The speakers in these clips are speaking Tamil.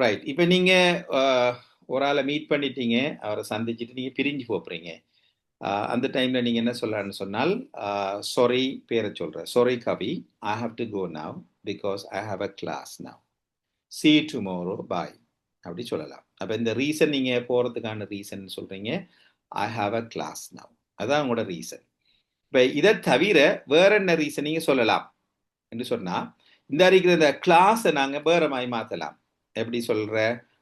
ரைட் இப்போ நீங்கள் ஒரு ஆளை மீட் பண்ணிட்டீங்க. அவரை சந்திச்சுட்டு நீங்கள் பிரிஞ்சு போறீங்க. அந்த டைமில் நீங்கள் என்ன சொல்லலாம்னு சொன்னால் சாரி பேரை சொல்கிறேன் sorry Kavi. I have to go now because I have a class now see tomorrow bye அப்படி சொல்லலாம். அப்போ இந்த ரீசன் நீங்கள் போகிறதுக்கான ரீசன் சொல்கிறீங்க I have a class now அதான் உங்களோட ரீசன் இப்போ இதை தவிர வேற என்ன ரீசன் நீங்கள் சொல்லலாம்? என்று சொன்னால் இந்த இருக்கிற இந்த கிளாஸை நாங்கள் வேற மாதிரி மாற்றலாம் எப்படி சொல்ற?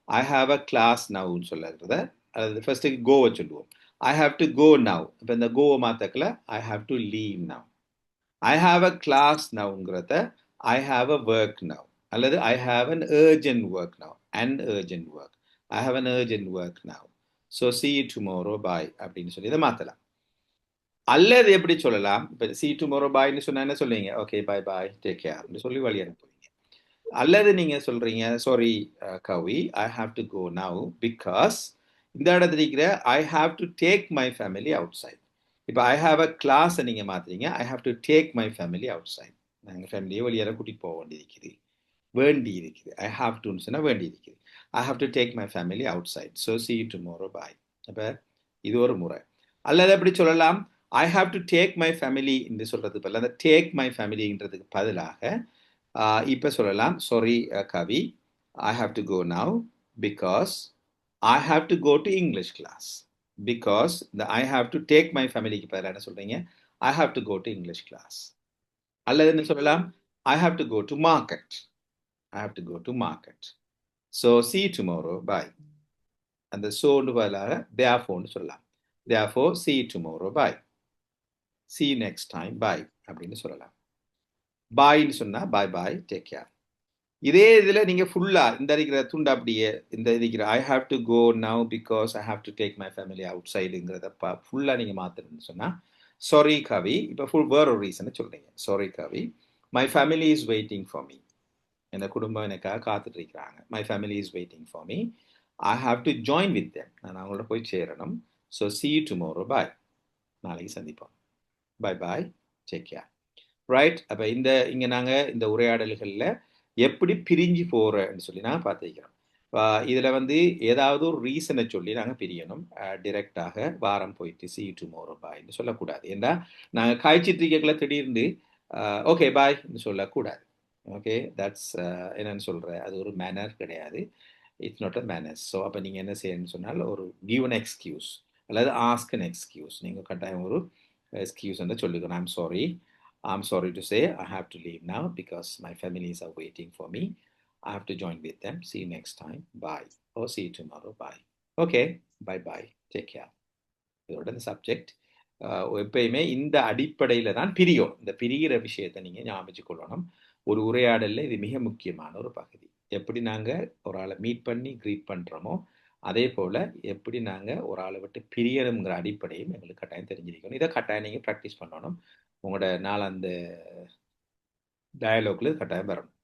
ஐ ஹாவ் அ கிளாஸ் நவ்னு சொல்லுறத அது ஃபர்ஸ்ட்டு கோவை சொல்லுவோம். I have to go now இப்போ இந்த கோவை மாத்தக்கல I have to leave now I have a class நவ்ங்கிறத I have a work now அல்லது I have an urgent work now and urgent work I have an urgent work now so see tomorrow bye அப்படின்னு சொல்லி இதை மாற்றலாம் அல்லது எப்படி சொல்லலாம்? இப்போ சி டுமாரோ பாய்னு சொன்னா என்ன சொல்லுவீங்க? ஓகே பாய் பாய் டேக் கேர்னு சொல்லி வழி அனுப்பு அல்லது நீங்க சொல்றீங்க sorry Kavi I have to go now because இந்த இடத்துல இருக்கிற I have to take my family outside இப்போ ஐ ஹாவ் அ கிளாஸை நீங்கள் மாத்துறீங்க I have to take my family outside நாங்கள் ஃபேமிலியை வெளியேற கூட்டிகிட்டு போக வேண்டியிருக்குது. வேண்டி இருக்குது ஐ ஹாவ் டுன்னு சொன்னால் வேண்டி இருக்குது I have to take my family outside so see tomorrow bye அப்போ இது ஒரு முறை. அல்லது எப்படி சொல்லலாம்? I have to take my family என்று சொல்றது பதில் அந்த டேக் மை ஃபேமிலின்றதுக்கு பதிலாக இப்போ சொல்லலாம் sorry Kavi I have to go now because I have to go to English class because இந்த I have to take my ஃபேமிலிக்கு பதிலாக என்ன சொல்றீங்க? I have to go to English class அல்லது என்ன சொல்லலாம்? I have to go to market I have to go to market so see tomorrow bye அந்த சோன்னு பதிலாக தேஃபோன்னு சொல்லலாம். Therefore see tomorrow bye see next time bye அப்படின்னு சொல்லலாம். பாய்ன்னு சொன்னால் பாய் பாய் டேக் கேர் இதே இதில் நீங்கள் ஃபுல்லாக இந்த இருக்கிற துண்டு அப்படியே இந்த இருக்கிற I have to go now because I have to take my family out சைடுங்கிறத பா ஃபுல்லாக நீங்கள் மாற்றுறதுன்னு சொன்னால் சாரி கவி இப்போ ஃபுல் வேற ஒரு ரீசனை சொல்கிறீங்க sorry Kavi my family is waiting for me என் குடும்பம் எனக்காக காத்துட்டு இருக்கிறாங்க my family is waiting for me I have to join with them நான் அவங்களோட போய் சேரணும். ஸோ சி டுமாரோ பாய் நாளைக்கு சந்திப்போம். Bye bye take care right அப்போ இந்த இங்கே நாங்கள் இந்த உரையாடல்களில் எப்படி பிரிஞ்சு போகிறேன்னு சொல்லி நாங்கள் பார்த்துக்கிறோம் இதில் வந்து ஏதாவது ஒரு ரீசனை சொல்லி நாங்கள் பிரியணும். டிரெக்டாக வாரம் போயிட்டு சி டுமாரோ பாய்ன்னு சொல்லக்கூடாது. ஏன்னா நாங்கள் காய்ச்சிட்டு இருக்கல திடீர்னு ஓகே பாய்னு சொல்லக்கூடாது. ஓகே தட்ஸ் என்னன்னு சொல்கிறேன் அது ஒரு மேனர் கிடையாது. It's not a manners so அப்போ நீங்கள் என்ன செய்யணும்னு சொன்னால் ஒரு கிவன் எக்ஸ்கியூஸ் அல்லது ஆஸ்க் அன் எக்ஸ்கியூஸ் நீங்கள் கட்டாயம் ஒரு எக்ஸ்கியூஸ் என்று சொல்லிக்கணும். I'm sorry I'm sorry to say I have to leave now because my families are waiting for me. I have to join with them. See you next time. Bye. Or see you tomorrow. Bye. Okay. Bye bye. Take care. இதோட இந்த சப்ஜெக்ட் எப்பயுமே இந்த அடிப்படையில் தான் பிரியும் இந்த பிரிகிற விஷயத்தை நீங்கள் ஞாபகம் கொள்ளணும் ஒரு உரையாடலில் இது மிக முக்கியமான ஒரு பகுதி எப்படி நாங்கள் ஒரு ஆளை மீட் பண்ணி க்ரீட் பண்ணுறோமோ அதே போல் எப்படி நாங்கள் ஒரு ஆளை விட்டு பிரியணுங்கிற அடிப்படையும் எங்களுக்கு கட்டாயம் தெரிஞ்சிருக்கணும் இதை கட்டாயம் நீங்கள் ப்ராக்டிஸ் பண்ணணும் உங்களோட நாள் அந்த டயலாக்ல கட்டாயம் வரணும்.